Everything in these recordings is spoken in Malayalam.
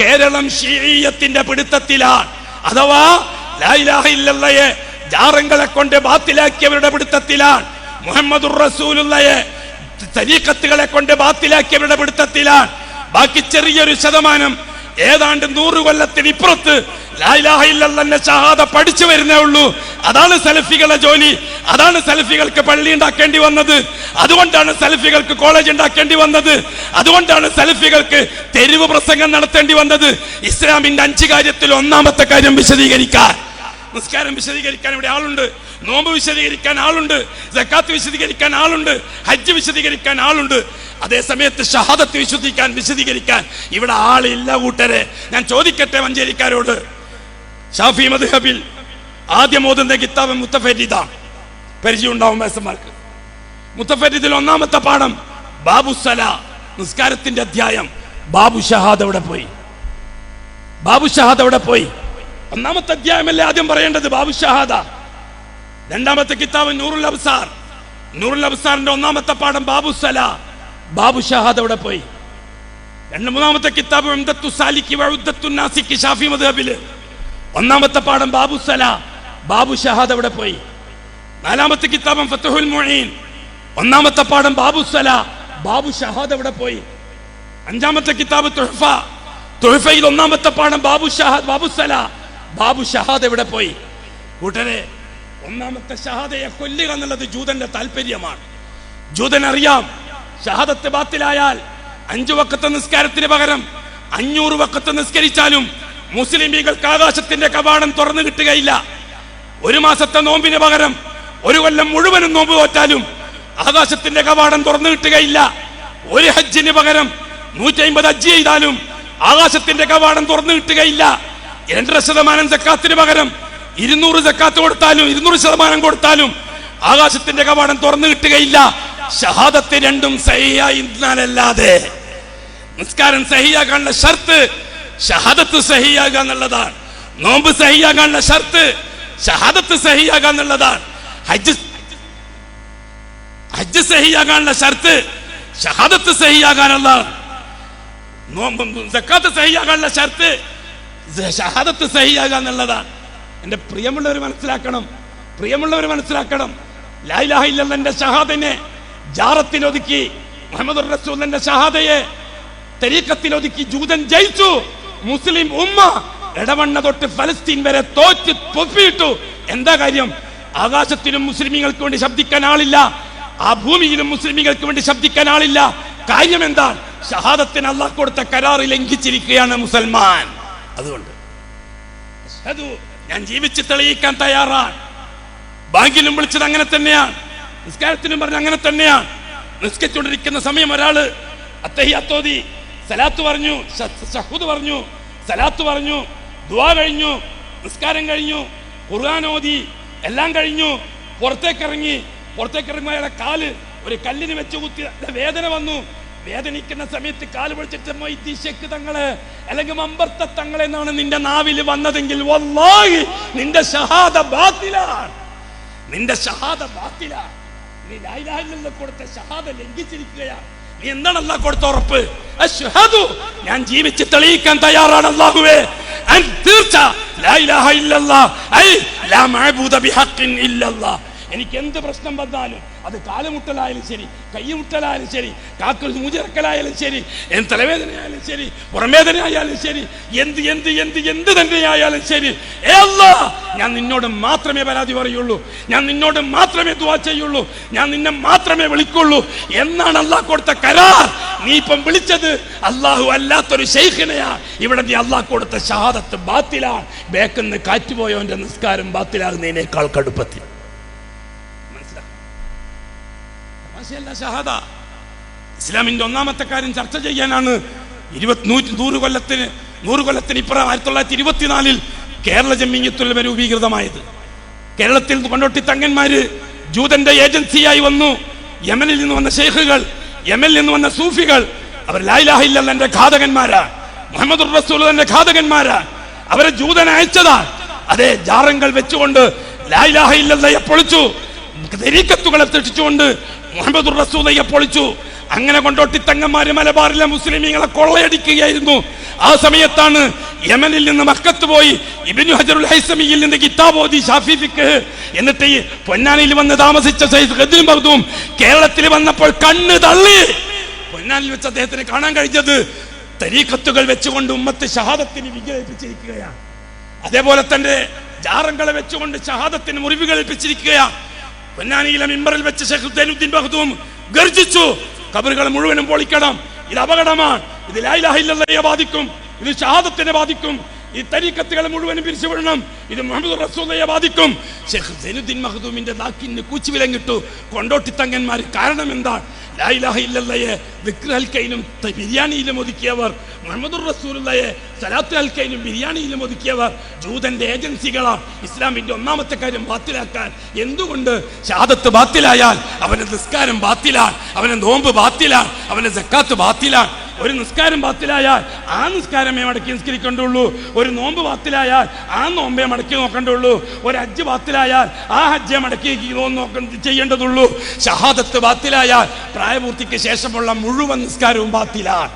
കേരളം ഷീയത്തിന്റെ പിടുത്തത്തിലാണ്. അഥവാ ലായിലാഹില്ലയെ ജാറങ്ങളെ കൊണ്ട് ബാത്തിലാക്കിയവരുടെ പിടുത്തത്തിലാണ്. മുഹമ്മദുർ റസൂലുള്ളയെ തരീക്കത്തുകളെ കൊണ്ട് ബാത്തിലാക്കിയവരുടെ പിടുത്തത്തിലാണ്. ബാക്കി ചെറിയൊരു ശതമാനം ഏതാണ്ട് നൂറ് കൊല്ലത്തിന് ഇപ്പുറത്ത് ലായിലാഹില്ലെന്നെ ഷഹാദ പഠിച്ചു വരുന്നേ ഉള്ളൂ. അതാണ് സലഫികളുടെ ജോലി. അതാണ് സെൽഫികൾക്ക് പള്ളി ഉണ്ടാക്കേണ്ടി വന്നത്. അതുകൊണ്ടാണ് സെൽഫികൾക്ക് കോളേജ് ഉണ്ടാക്കേണ്ടി വന്നത്. അതുകൊണ്ടാണ് സെൽഫികൾക്ക് തെരുവ് പ്രസംഗം നടത്തേണ്ടി വന്നത്. ഇസ്ലാമിന്റെ അഞ്ച് കാര്യത്തിൽ ഒന്നാമത്തെ കാര്യം വിശദീകരിക്കാൻ. നിസ്കാരം വിശദീകരിക്കാൻ ഇവിടെ ആളുണ്ട്. നോമ്പ് വിശദീകരിക്കാൻ ആളുണ്ട്. ജക്കാത്ത് വിശദീകരിക്കാൻ ആളുണ്ട്. ഹജ്ജ് വിശദീകരിക്കാൻ ആളുണ്ട്. അതേ സമയത്ത് ഷഹാദത്ത് വിശുദ്ധിക്കാൻ വിശദീകരിക്കാൻ ഇവിടെ ആളില്ല കൂട്ടരെ. ഞാൻ ചോദിക്കട്ടെ മഞ്ചേരിക്കാരോട് ഷാഫി മദ്ഹബിൽ ആദ്യം ഓതുന്ന കിതാബ് മുത്തഫരീദാണ്. പരിചയം ഉണ്ടാവും മേസന്മാർക്ക് മുത്തഫറ്റിൽ ഒന്നാമത്തെ പാഠം ബാബു സല നിസ്കാരത്തിന്റെ അധ്യായം. ബാബു ഷഹാദ് അവിടെ പോയി? ബാബു ഷഹാദ് അവിടെ പോയി? ഒന്നാമത്തെ അധ്യായമല്ലേ ആദ്യം പറയേണ്ടത് ബാബു ഷഹാദ? രണ്ടാമത്തെ കിതാബ് നൂറുൽ അബ്സാർ. നൂറുൽ അബ്സാറിന്റെ ഒന്നാമത്തെ പാഠം ബാബു സല. ബാബു ഷഹാദ് അവിടെ പോയി? രണ്ട് മൂന്നാമത്തെ കിതാബ് ഷാഫി മദ്ഹബിൽ. ഒന്നാമത്തെ പാഠം ബാബു സല. ബാബു ഷഹാദ് അവിടെ പോയി? നാലാമത്തെ കിതാബം ഫത്തുഹുൽ മുഈൻ. ഒന്നാമത്തെ പാഠം ബാബു സല. ബാബു ഷഹാദ് അവിടെ പോയി? അഞ്ചാമത്തെ കിതാബ് തുഹഫ. തുഹഫയിൽ ഒന്നാമത്തെ പാഠം ബാബു ഷഹാദ് ബാബു സല. ബാബു ഷഹാദ് എവിടെ പോയി? കൂട്ടരെ ഒന്നാമത്തെ ഷഹാദയെ കൊല്ലുക എന്നുള്ളത് ജൂതന്റെ താല്പര്യമാണ്. ജൂതൻ അറിയാം ഷഹാദത്ത് ബാത്തിലായാൽ അഞ്ചു വക്കത്തെ നിസ്കാരത്തിന് പകരം അഞ്ഞൂറ് വക്കത്ത് നിസ്കരിച്ചാലും മുസ്ലിം ലീഗൾക്ക് ആകാശത്തിന്റെ കവാടം തുറന്നു കിട്ടുകയില്ല. ഒരു മാസത്തെ നോമ്പിന് പകരം ഒരു കൊല്ലം മുഴുവനും നോമ്പ് തോറ്റാലും ആകാശത്തിന്റെ കവാടം തുറന്നു കിട്ടുകയില്ല. ഒരു ഹജ്ജിന് പകരം നൂറ്റി അമ്പത് ഹജ്ജ് ചെയ്താലും ആകാശത്തിന്റെ കവാടം തുറന്നു കിട്ടുകയില്ല. രണ്ടര ശതമാനം ജക്കാത്തിന് പകരം ഇരുന്നൂറ് ജക്കാത്ത് കൊടുത്താലും ഇരുന്നൂറ് ശതമാനം കൊടുത്താലും ആകാശത്തിന്റെ കവാടം തുറന്നു കിട്ടുകയില്ല. ഷഹാദത്ത് രണ്ടും സഹിയായിരുന്നാലല്ലാതെ നിസ്കാരം സഹിയാകാനുള്ള ഷർത്ത് ഷഹാദത്ത് സഹിയാകാന്നുള്ളതാണ് നോമ്പ് സഹിയാകാനുള്ള ഷർത്ത് ഷഹാദത്ത് സഹിയാകുക എന്നുള്ളതാണ് ഹജ്ജ്. സഹിയാകാനുള്ള ഷർത്ത് ഷഹാദത്ത് സഹിയാകാനുള്ളതാണ് സക്കാത്ത് സഹിയാകാനുള്ള ഷർത്ത് ഷഹാദത്ത് സഹിയാകുക എന്നുള്ളതാണ് എന്റെ പ്രിയമുള്ളവർ മനസ്സിലാക്കണം പ്രിയമുള്ളവർ മനസ്സിലാക്കണം. ലായിലാഹ ഷഹാദനെ ഷഹാദിനെ ജാറത്തിൽ ഒതുക്കി മുഹമ്മദ് റസൂലിന്റെ ഷഹാദയെ തെരീക്കത്തിൽ ഒതുക്കി ജൂതൻ ജയിച്ചു മുസ്ലിം ഉമ്മ ഇടവണ്ണ തൊട്ട് ഫലസ്തീൻ വരെ തോറ്റ് പൊപ്പിയിട്ടു. എന്താ കാര്യം? ആകാശത്തിലും മുസ്ലിമീങ്ങൾക്ക് വേണ്ടി ശബ്ദിക്കാൻ ആളില്ല. ആ ഭൂമിയിലും മുസ്ലിമീങ്ങൾക്ക് വേണ്ടി ശബ്ദിക്കാൻ ആളില്ല. കാര്യം എന്താ ഷഹാദത്തിന് അള്ളാഹ് കൊടുത്ത കരാർ ലംഘിച്ചിരിക്കുകയാണ് മുസൽമാൻ. അതുകൊണ്ട് ഞാൻ ജീവിച്ച് തെളിയിക്കാൻ തയ്യാറാണ്. ബാങ്കിലും വിളിച്ചത് അങ്ങനെ തന്നെയാണ്. നിസ്കാരത്തിനും പറഞ്ഞ അങ്ങനെ തന്നെയാണ്. നിസ്കരിച്ചുകൊണ്ടിരിക്കുന്ന സമയം ഒരാൾ അത്തഹിയാത്തോതി സലാത്ത് പറഞ്ഞു ഷഹൂദ് പറഞ്ഞു സലാത്ത് പറഞ്ഞു ദുവാ കഴിഞ്ഞു നിസ്കാരം കഴിഞ്ഞു ഖുർആൻ ഓതി എല്ലാം കഴിഞ്ഞു. പുറത്തേക്ക് ഇറങ്ങി പുറത്തേക്ക് ഇറങ്ങുമ്പോൾ അയാളെ കാൽ ഒരു കല്ലിന് വെച്ച് കുത്തി വേദന വന്നു. വേദനിക്കുന്ന സമയത്ത് കാൽ പൊളിച്ചിട്ട് മൊയ്തീശക്ക് തങ്ങളെ അല്ലെങ്കിൽ മമ്പർത്ത തങ്ങളെ എന്നാണ് നിന്റെ നാവിൽ വന്നതെങ്കിൽ നിന്റെ ഷഹാദ ബാത്തിലാണ്. നിന്റെ ഷഹാദ ബാത്തിലാണ്. നീ ലായിലാഹില്ല കൊടുത്ത ഷഹാദ ലംഘിച്ചിരിക്കുകയാണ്. നീ എന്താണ് അല്ലാഹ് കൊടുത്ത ഉറപ്പ്? ഞാൻ ജീവിച്ച് തെളിയിക്കാൻ തയ്യാറാണ് അല്ലാഹുവേ. തീർച്ച എനിക്ക് എന്ത് പ്രശ്നം വന്നാലും അത് കാലുമുട്ടലായാലും ശരി കൈമുട്ടലായാലും ശരി കാക്കൽ മൂചിറക്കലായാലും ശരി എന്ത് തലവേദനയായാലും ശരി പുറമേദനയായാലും ശരി എന്ത് എന്ത് എന്ത് എന്ത് തന്നെയായാലും ശരി. ഏ അല്ലാ ഞാൻ നിന്നോട് മാത്രമേ പരാതി പറയുള്ളൂ. ഞാൻ നിന്നോട് മാത്രമേ ദ്വാ ചെയ്യുള്ളൂ. ഞാൻ നിന്നെ മാത്രമേ വിളിക്കുള്ളൂ. എന്നാണ് അല്ലാ കൊടുത്ത കരാർ. നീ ഇപ്പം വിളിച്ചത് അള്ളാഹു അല്ലാത്തൊരു ഷെയ്ഖിനെയാ ഇവിടെ നീ അള്ളാഹ് കൊടുത്ത ഷഹാദത്ത് ബാത്തിലാണ്. ബേക്കെന്ന് കാറ്റുപോയവന്റെ നിസ്കാരം ബാത്തിലാകുന്നതിനേക്കാൾ കടുപ്പത്തിൽ. ഷഹാദ ഇസ്ലാമിന്റെ ഒന്നാമത്തെ കാര്യം ചർച്ച ചെയ്യാനാണ് ഇരുപത്തി നൂറ്റി നൂറ് കൊല്ലത്തിന് നൂറ് കൊല്ലത്തിന് ഇപ്പുറം ആയിരത്തി തൊള്ളായിരത്തി ഇരുപത്തിനാലിൽ കേരള ജമ്മിയത്തുലമ രൂപീകൃതമായത്. കേരളത്തിൽ കൊണ്ടോട്ടി തങ്ങന്മാര് ജൂതന്റെ ഏജൻസിയായി വന്നു. യമനിൽ നിന്ന് വന്ന ഷെയ്ഖുകൾ യമനിൽ നിന്ന് വന്ന സൂഫികൾ അവർ ലായിലാഹില്ലെന്റെ ഘാതകന്മാരാ. മുഹമ്മദ് റസൂലിന്റെ ഘാതകന്മാരാ. അവരെ ജൂതൻ അയച്ചതാ. അതെ ജാറങ്ങൾ വെച്ചുകൊണ്ട് ലായിലാഹില്ലയെ പൊളിച്ചു. തെരീക്കത്തുകളെ തെറ്റിച്ചുകൊണ്ട് മുഹമ്മദ് റസൂലയെ പൊളിച്ചു. അങ്ങനെ കൊണ്ടോട്ടി തങ്ങന്മാര് മലബാറിലെ മുസ്ലിമീങ്ങളെ കൊള്ളയടിക്കുകയായിരുന്നു. ആ സമയത്താണ് യമനിൽ നിന്ന് മക്കത്ത് പോയി ഇബിനു ഹജറുൽ ഹൈസമിയിൽ നിന്ന് കിതാബോദി ഷാഫിഫിക്ക് എന്നിട്ട് ഈ പൊന്നാനിയിൽ വന്ന് താമസിച്ച സയ്യിദ് ഖദ്രി കേരളത്തിൽ വന്നപ്പോൾ കണ്ണ് തള്ളി. പൊന്നാനിൽ വെച്ച് അദ്ദേഹത്തിന് കാണാൻ കഴിഞ്ഞത് തരീഖത്തുകൾ വെച്ചുകൊണ്ട് ഉമ്മത്ത് ഷഹാദത്തിന് വിഗ്രഹിപ്പിച്ചിരിക്കുകയാണ്. അതേപോലെ തന്നെ ജാറങ്ങളെ വെച്ചുകൊണ്ട് ഷഹാദത്തിന് മുറിവുകൾ ഏൽപ്പിച്ചിരിക്കുകയാണ് പൊന്നാനിയിലെ മിമ്പറിൽ വെച്ച് ഷെഹുദ്ദീൻ സൈനുദ്ദീൻ ബഹദൂം ഗർജിച്ചു. കബറുകൾ മുഴുവനും പൊളിക്കണം. ഇത് അപകടമാണ്. ഇത് ലായിലാഹില്ലയെ ബാധിക്കും. ഇത് ഷഹാദത്തിനെ ബാധിക്കും. ഈ തരീക്കത്തുകൾ മുഴുവനും പിരിച്ചുവിടണം. ഇത് മുഹമ്മദ് റസൂലയെ ബാധിക്കും. ഷെയ്ഖ് സൈനുദ്ദീൻ മഹദൂമിന്റെ നാക്കിന് കൂച്ചുവിലങ്ങിട്ടു കൊണ്ടോട്ടി തങ്ങന്മാർ കാരണം എന്താ? ലായിലാഹയില്ലയെ വിക്ര ഹൽക്കയിലും ത- ബിരിയാണിയിലും ഒതുക്കിയവർ മുഹമ്മദ് റസൂലയെ സലാത്ത് ഹൽക്കയിലും ബിരിയാണിയിലും ഒതുക്കിയവർ ജൂതന്റെ ഏജൻസികളാണ്. ഇസ്ലാമിന്റെ ഒന്നാമത്തെ കാര്യം ബാത്തിലാക്കാൻ. എന്തുകൊണ്ട്? ഷാദത്ത് ബാത്തിലായാൽ അവന്റെ നിസ്കാരം ബാത്തിലാണ് അവന്റെ നോമ്പ് ബാത്തിലാണ് അവന്റെ സക്കാത്ത് ബാത്തിലാണ്. ഒരു നിസ്കാരം ബാത്തിലായാൽ ആ നിസ്കാരമേ മടക്കി നിസ്കരിക്കേണ്ടുള്ളൂ. ഒരു നോമ്പ് ബാത്തിലായാൽ ആ നോമ്പേ മടക്കി നോക്കേണ്ടുള്ളൂ. ഒരു ഹജ്ജ് ബാത്തിലായാൽ ആ ഹജ്ജെ മടക്കി ചെയ്യേണ്ടതുള്ളൂ. ഷഹാദത്ത് ബാത്തിലായാൽ പ്രായപൂർത്തിക്ക് ശേഷമുള്ള മുഴുവൻ നിസ്കാരവും ബാത്തിലാണ്.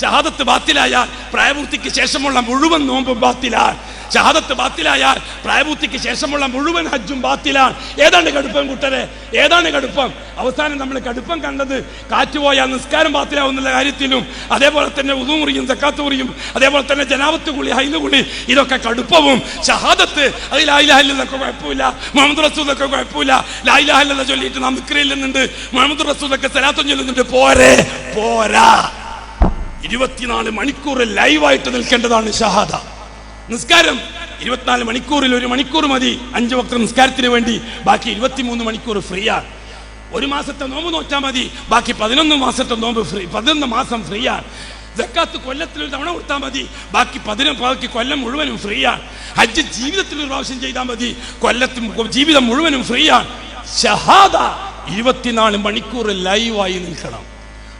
ഷഹാദത്ത് ബാത്തിലായാൽ പ്രായപൂർത്തിക്ക് ശേഷമുള്ള മുഴുവൻ നോമ്പും ബാത്തിലാണ്. ഷഹാദത്ത് ബാത്തിലായാൽ പ്രായപൂർത്തിക്ക് ശേഷമുള്ള മുഴുവൻ ഹജ്ജും ബാത്തിലാണ്. ഏതാണ് കടുപ്പം കൂട്ടരെ? ഏതാണ് കടുപ്പം? അവസാനം നമ്മൾ കടുപ്പം കണ്ടത് കാറ്റുപോയ നിസ്കാരം ബാത്തിലാവുന്നുള്ള കാര്യത്തിലും അതേപോലെ തന്നെ ഉദുമുറിയും സക്കാത്ത് മുറിയും അതേപോലെ തന്നെ ജനാവത്ത് കുളി ഹൈൽ കുളി ഇതൊക്കെ കടുപ്പവും. ഷഹാദത്ത് അത് ലായിലാഹില്ലൊക്കെ കുഴപ്പമില്ല. മുഹമ്മദ് റസൂദൊക്കെ കുഴപ്പമില്ല. ലായിലാഹില്ല ചൊല്ലിയിട്ട് നാം വിക്രയില്ലുന്നുണ്ട് മുഹമ്മദ് റസൂദൊക്കെ സലാത്തും ചൊല്ലുന്നുണ്ട്. പോരെ പോരാ. ഇരുപത്തിനാല് മണിക്കൂർ ലൈവായിട്ട് നിൽക്കേണ്ടതാണ് ഷഹാദ. നിസ്കാരം. ഇരുപത്തിനാല് മണിക്കൂറിൽ ഒരു മണിക്കൂർ മതി. അഞ്ചു വക്ത നിസ്കാരത്തിന് വേണ്ടി. ബാക്കി ഇരുപത്തിമൂന്ന് മണിക്കൂർ ഫ്രീ ആണ് ഒരു മാസത്തെ നോമ്പ് നോറ്റാൽ മതി. ബാക്കി പതിനൊന്ന് മാസത്തെ നോമ്പ് ഫ്രീ. പതിനൊന്ന് മാസം ഫ്രീ ആണ് ജക്കാത്ത് കൊല്ലത്തിൽ ഒരു തവണ കൊടുത്താൽ മതി. ബാക്കി പതിനൊന്ന് ബാക്കി കൊല്ലം മുഴുവനും ഫ്രീ ആണ് ഹജ്ജ് ജീവിതത്തിൽ ഒരു പ്രാവശ്യം ചെയ്താൽ മതി. കൊല്ലത്തിൽ ജീവിതം മുഴുവനും ഫ്രീ ആണ് ഷഹാദ ഇരുപത്തിനാല് മണിക്കൂർ ലൈവായി നിൽക്കണം.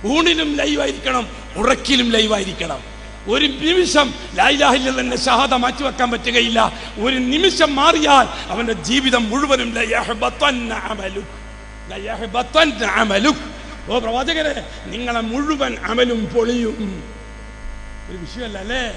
ഊണിലും ലൈവായിരിക്കണം. ഉറക്കിലും ലൈവായിരിക്കണം. ഒരു നിമിഷം ലൈലാഹില്ല തന്നെ ഷഹാദ മാറ്റിവെക്കാൻ പറ്റുകയില്ല. ഒരു നിമിഷം മാറിയാൽ അവന്റെ ജീവിതം മുഴുവനും. ഓ പ്രവാചകരെ നിങ്ങളെ മുഴുവൻ അമലും പൊളിയും. ഒരു വിഷയമല്ല അല്ലേ?